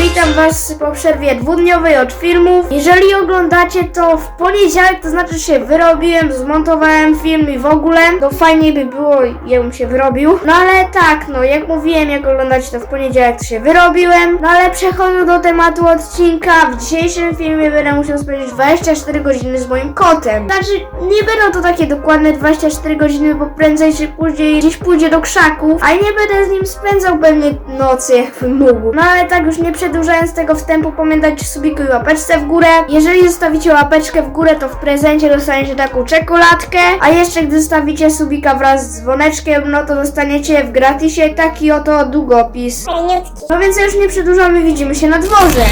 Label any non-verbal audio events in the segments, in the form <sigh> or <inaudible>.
Witam Was po przerwie dwudniowej od filmów. Jeżeli oglądacie to w poniedziałek, to znaczy się wyrobiłem, zmontowałem film i w ogóle, to fajnie by było, jakbym się wyrobił. No ale tak, no jak mówiłem, jak oglądacie to w poniedziałek, to się wyrobiłem. No ale przechodząc do tematu odcinka, w dzisiejszym filmie będę musiał spędzić 24 godziny z moim kotem. Znaczy, nie będą to takie dokładne 24 godziny, bo prędzej czy później gdzieś pójdzie do krzaków, a nie będę z nim spędzał pewnie nocy, jakbym mógł. No ale tak już nie przedłużając tego wstępu, pamiętajcie subiku i łapeczce w górę. Jeżeli zostawicie łapeczkę w górę, to w prezencie dostaniecie taką czekoladkę, a jeszcze gdy zostawicie subika wraz z dzwoneczkiem, no to dostaniecie w gratisie taki oto długopis. No więc już nie przedłużamy, widzimy się na dworze.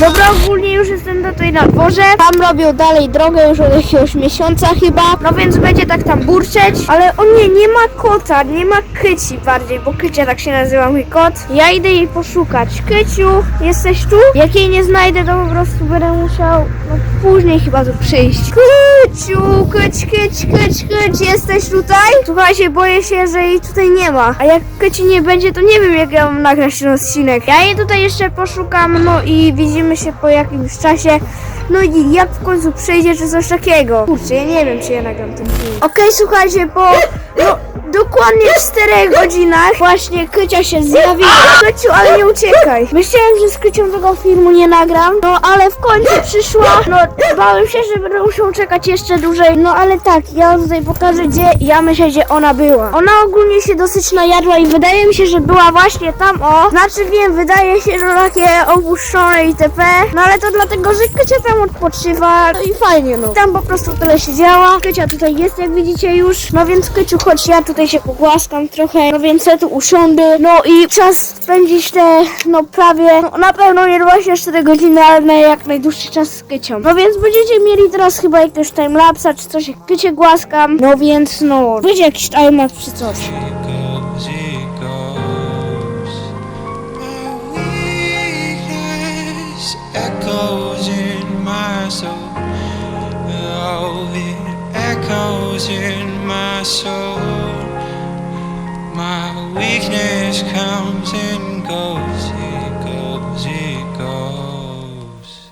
Dobra, ogólnie już jestem tutaj na dworze. Tam robią dalej drogę już od jakiegoś miesiąca chyba. No więc będzie tak tam burczeć. Ale o nie, nie ma kota, nie ma Kyci bardziej, bo Kycia tak się nazywa mój kot. Ja idę jej poszukać. Kyciu, jesteś tu? Jak jej nie znajdę, to po prostu będę musiał no, później chyba tu przyjść. Kyciu, Kyć, Kyć, Kyć, Kyć, jesteś tutaj? Słuchajcie, boję się, że jej tutaj nie ma. A jak Kyci nie będzie, to nie wiem jak ja mam nagrać ten odcinek. Ja jej tutaj jeszcze poszukam, no i widzimy się po jakimś czasie. No i jak w końcu przyjdzie, czy coś takiego. Kurczę, ja nie wiem, czy ja nagram ten film. Okej, słuchajcie, po no, dokładnie 4 godzinach właśnie Kycia się zjawiła. Kyciu, ale nie uciekaj. Myślałem, że z Kycią tego filmu nie nagram, no ale w końcu przyszła. No, bałem się, że będę musiał czekać jeszcze dłużej. No ale tak, ja wam tutaj pokażę, gdzie ja myślę, gdzie ona była. Ona ogólnie się dosyć najadła i wydaje mi się, że była właśnie tam, o. Znaczy wiem, wydaje się, że takie opuszczone itp. No ale to dlatego, że Kycia tam odpoczywa. No i fajnie, no. Tam po prostu tyle siedziała. Kycia tutaj jest, jak widzicie już. No więc Kyciu, chodź, ja tutaj się pogłaskam trochę. No więc ja tu usiądę. No i czas spędzić te, no prawie, no na pewno nie 24 godziny, ale na jak najdłuższy czas z Kycią. No więc będziecie mieli teraz chyba jakiegoś timelapsa, czy coś, jak Kycie głaskam. No więc, no, będzie jakiś timelapse czy coś. Soul. It echoes in my soul. Weakness comes and goes. It goes, it goes.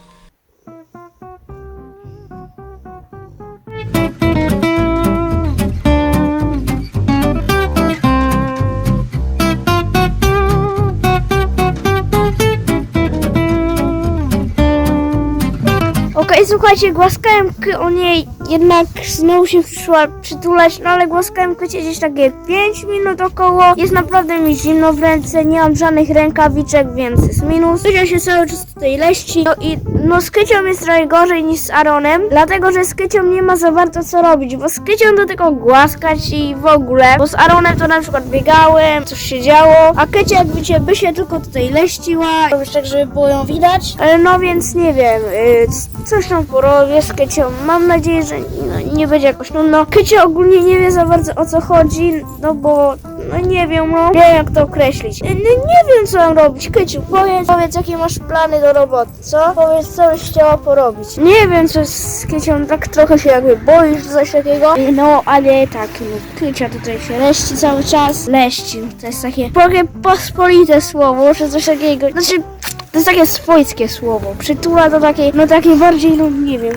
Okej, słuchajcie, głaskałem o niej, jednak znowu się przyszła przytulać, no ale głaskałem kocie gdzieś takie 5 minut około. Jest naprawdę mi zimno w ręce, nie mam żadnych rękawiczek, więc jest minus. Kycia się cały czas tutaj leści. No i no z Kycią jest trochę gorzej niż z Aaronem, dlatego że z Kycią nie ma za bardzo co robić, bo z Kycią do tylko głaskać i w ogóle, bo z Aaronem to na przykład biegałem, coś się działo, a Kycia jak widzicie by się tylko tutaj leściła, robić tak, żeby było ją widać. E, No więc nie wiem, y, coś tam porobię z Kycią. Mam nadzieję, że no, nie będzie jakoś nudno. Kycia ogólnie nie wie za bardzo o co chodzi, no bo no nie wiem, no nie wiem jak to określić. Y, No, nie wiem co mam robić. Kyciu, powiedz, powiedz jakie masz plany do roboty, co? Powiedz co byś chciała porobić. Nie wiem co z Kycią, tak trochę się jakby boisz, coś takiego. Y, No ale tak, no, Kycia tutaj się leści cały czas. Leści, to jest takie trochę pospolite słowo, czy coś takiego. Znaczy to jest takie swojskie słowo. Przytula to takie, no takie bardziej, no nie wiem,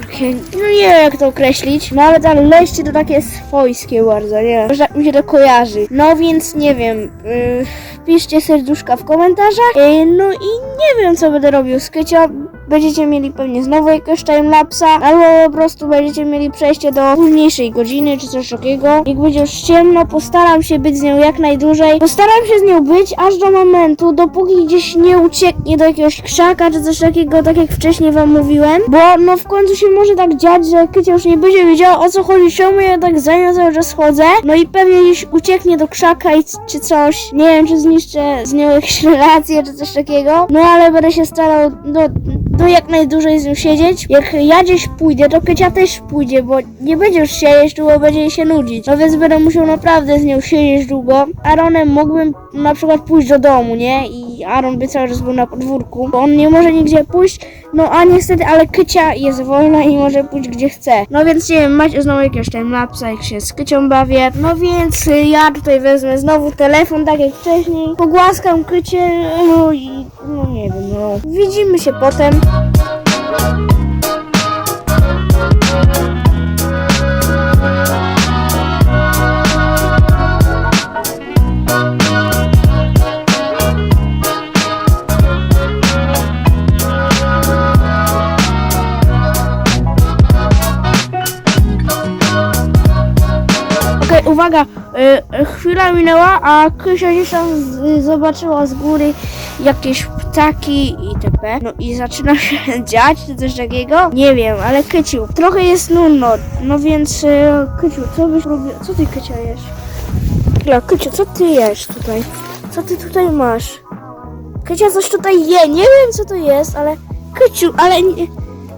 no nie wiem jak to określić. No ale ta leście to takie swojskie bardzo, nie wiem. Tak mi się to kojarzy. No więc nie wiem, yy, piszcie serduszka w komentarzach. Yy, no i nie wiem co będę robił z Kycią. Będziecie mieli pewnie znowu jakiegoś timelapsa, albo po prostu będziecie mieli przejście do późniejszej godziny, czy coś takiego. Jak będzie już ciemno, postaram się być z nią jak najdłużej. Postaram się z nią być aż do momentu, dopóki gdzieś nie ucieknie do jakiegoś krzaka, czy coś takiego, tak jak wcześniej wam mówiłem. Bo no w końcu się może tak dziać, że Kycia już nie będzie wiedziała o co chodzi, czemu ja tak za nią cały czas chodzę. No i pewnie gdzieś ucieknie do krzaka i czy coś. Nie wiem, czy zniszczę z nią jakieś relacje, czy coś takiego. No ale będę się starał do, do jak najdłużej z nią siedzieć. Jak ja gdzieś pójdę, to Kycia też pójdzie, bo nie będzie już siedzieć długo, będzie się nudzić. No więc będę musiał naprawdę z nią siedzieć długo. Aaronem mógłbym na przykład pójść do domu, nie? I Aaron by cały czas był na podwórku, bo on nie może nigdzie pójść, no a niestety, ale Kycia jest wolna i może pójść gdzie chce. No więc nie wiem, macie znowu jakiegoś timelapsa, jak się z Kycią bawię, no więc ja tutaj wezmę znowu telefon, tak jak wcześniej, pogłaskam Kycię, no i no nie wiem, no. Widzimy się potem. Uwaga, y, chwila minęła, a Krysia gdzieś zobaczyła z góry jakieś ptaki itp. No i zaczyna się <laughs> dziać, czy coś takiego? Nie wiem, ale Kyciu, trochę jest nudno, no więc y, Kyciu, co byś robił? Co ty Kycia jesz? Chwila, Kyciu, co ty jesz tutaj? Co ty tutaj masz? Kycia coś tutaj je, nie wiem co to jest, ale Kyciu, ale nie...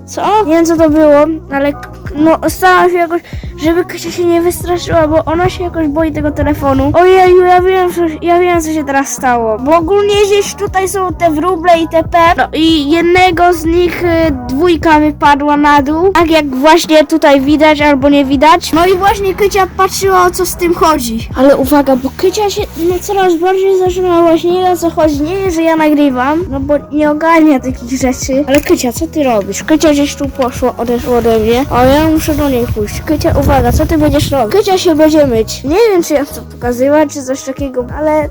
Co? Nie wiem co to było, ale no starałam się jakoś, żeby Kasia się nie wystraszyła, bo ona się jakoś boi tego telefonu. Ojeju, ja wiem, co, ja wiem co się teraz stało. Bo ogólnie gdzieś tutaj są te wróble i TP, no i jednego z nich y, dwójka wypadła na dół, tak jak właśnie tutaj widać albo nie widać. No i właśnie Kycia patrzyła o co z tym chodzi. Ale uwaga, bo Kycia się no, coraz bardziej zaczyna właśnie o co chodzi. Nie że ja nagrywam, no bo nie ogarnia takich rzeczy. Ale Kycia, co ty robisz? Kycia gdzieś tu poszła, odeszła ode mnie, a ja muszę do niej pójść. Kycia, uwaga, co ty będziesz robić? Kycia się będzie myć. Nie wiem, czy ja to pokazywać, czy coś takiego, ale...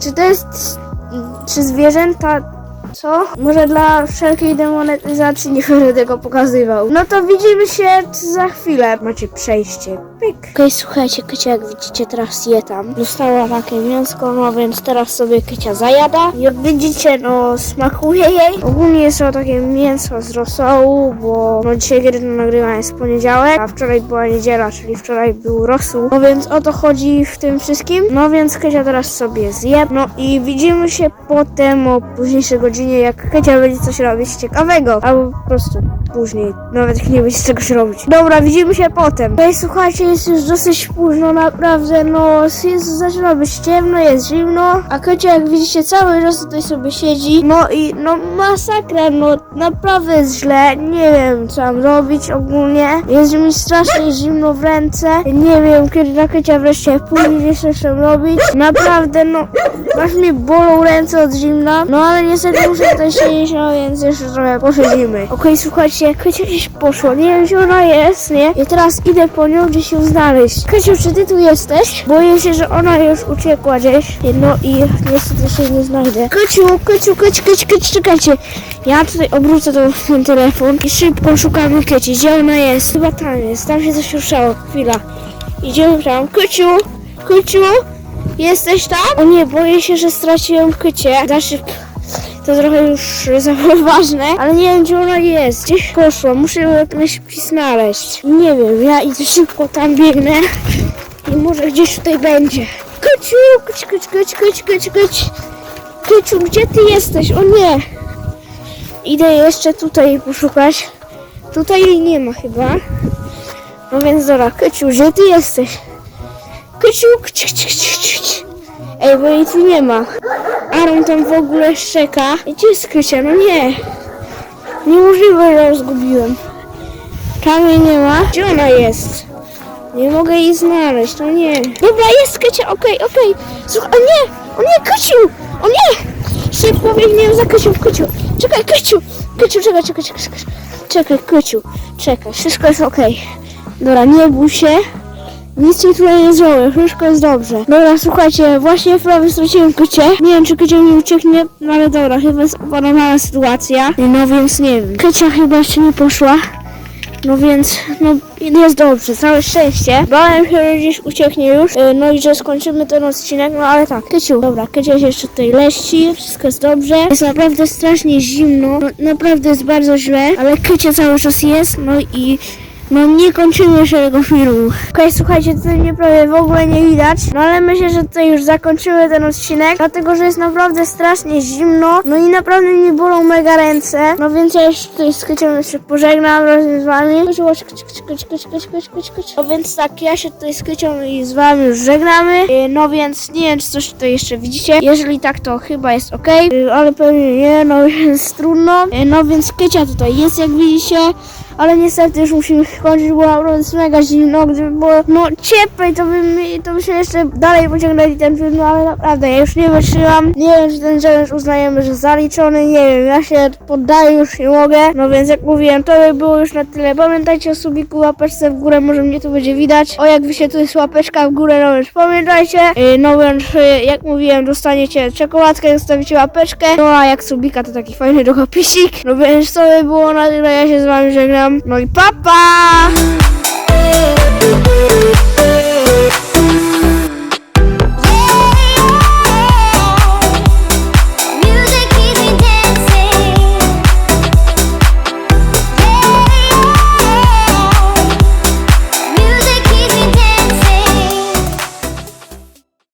Czy to jest... Czy zwierzęta co? Może dla wszelkiej demonetyzacji nie będę tego pokazywał. No to widzimy się za chwilę. Macie przejście. Pyk. Okej, słuchajcie, Kycia jak widzicie teraz je tam. Dostała takie mięsko, no więc teraz sobie Kycia zajada. Jak widzicie, no smakuje jej. Ogólnie jest to takie mięso z rosołu, bo no dzisiaj kiedy to nagrywam jest poniedziałek, a wczoraj była niedziela, czyli wczoraj był rosół. No więc o to chodzi w tym wszystkim. No więc Kycia teraz sobie zje. No i widzimy się potem o późniejszej godzinie, jak Kycia będzie coś robić ciekawego. Albo po prostu później, nawet nie będzie czegoś robić. Dobra, widzimy się potem. Ej, słuchajcie, jest już dosyć późno, naprawdę, no jest, zaczyna być ciemno, jest zimno, a Kycia, jak widzicie, cały czas tutaj sobie siedzi. No i, no masakra, no naprawdę jest źle, nie wiem, co mam robić ogólnie. Jest mi strasznie zimno w ręce, nie wiem, kiedy ta Kycia wreszcie pójdzie, coś tam robić. Naprawdę, no, aż mi bolą ręce od zimna, no ale niestety muszę tutaj siedzieć, no więc jeszcze trochę posiedzimy. Okej, słuchajcie, Kycia gdzieś poszła, nie wiem gdzie ona jest, nie? I teraz idę po nią gdzieś ją znaleźć. Kyciu, czy ty tu jesteś? Boję się, że ona już uciekła gdzieś, no i niestety się nie znajdę. Kyciu, Kyciu, Kyciu, Kyciu, Kyciu, czekajcie. Ja tutaj obrócę ten, telefon i szybko szukamy Kyci. Gdzie ona jest? Chyba tam jest, tam się coś ruszało. Chwila. Idziemy tam. Kyciu, Kyciu, jesteś tam? O nie, boję się, że straciłem Kycie. Za szybko. To trochę już <laughs> za ważne, ale nie wiem gdzie ona jest. Gdzieś poszła, muszę ją jak najszybciej znaleźć. Nie wiem, ja idę szybko tam biegnę i może gdzieś tutaj będzie. Kyciu, kyć, kyć, kyć, kyć, kyć, kyć. Kyciu, gdzie ty jesteś? O nie! Idę jeszcze tutaj poszukać. Tutaj jej nie ma chyba. No więc dobra, Kyciu, gdzie ty jesteś? Kyciu, kyć, kyć, kyć, kyć. Ej, bo jej tu nie ma. Aaron tam w ogóle szczeka. Gdzie jest Krysia? No nie. Niemożliwe, że ją zgubiłem. Tam jej nie ma. Gdzie ona jest? Nie mogę jej znaleźć, no nie. Dobra, jest Krysia, okej, okej. Słuchaj, o nie! O nie, Krysiu! O nie! Szybko biegniemy za Krysiu, Krysiu. Czekaj, Krysiu! Krysiu, czekaj, czekaj, czekaj, czekaj. Czekaj. Czekaj, wszystko jest okej. Dobra, nie bój się. Nic ci tutaj nie zrobię, wszystko jest dobrze. Dobra, słuchajcie, właśnie prawie straciłem Kycie. Nie wiem, czy Kycia mi ucieknie, no ale dobra, chyba jest opanowana sytuacja. No więc nie wiem. Kycia chyba jeszcze nie poszła. No więc, no jest dobrze, całe szczęście. Bałem się, że gdzieś ucieknie już, yy, no i że skończymy ten odcinek, no ale tak. Kyciu, dobra, Kycia się jeszcze tutaj leści, wszystko jest dobrze. Jest naprawdę strasznie zimno, no, naprawdę jest bardzo źle, ale Kycia cały czas jest, no i No nie kończymy tego filmu. Okej, słuchajcie, tutaj mnie prawie w ogóle nie widać. No ale myślę, że tutaj już zakończymy ten odcinek, dlatego że jest naprawdę strasznie zimno. No i naprawdę mi bolą mega ręce. No więc ja już tutaj z Kycią jeszcze pożegnam razem z wami. No więc tak, ja się tutaj z i z wami już żegnamy. E, No więc nie wiem, czy coś tutaj jeszcze widzicie. Jeżeli tak, to chyba jest ok, ale pewnie nie, no <laughs> więc trudno. E, No więc Kycia tutaj jest, jak widzicie. Ale niestety już musimy kończyć, bo naprawdę jest mega zimno. Gdyby było no cieplej, to, bym, to byśmy jeszcze dalej pociągnęli ten film, no ale naprawdę ja już nie wytrzymam. Nie wiem, czy ten challenge uznajemy, że zaliczony, nie wiem, ja się poddaję, już nie mogę. No więc jak mówiłem, to by było już na tyle. Pamiętajcie o subiku, łapeczce w górę, może mnie tu będzie widać. O, jak wyście tu jest łapeczka w górę, no więc pamiętajcie. Yy, No więc, yy, jak mówiłem, dostaniecie czekoladkę, zostawicie łapeczkę. No a jak subika, to taki fajny długopisik. No więc to by było na tyle, ja się z wami żegnam. No i papa! Pa!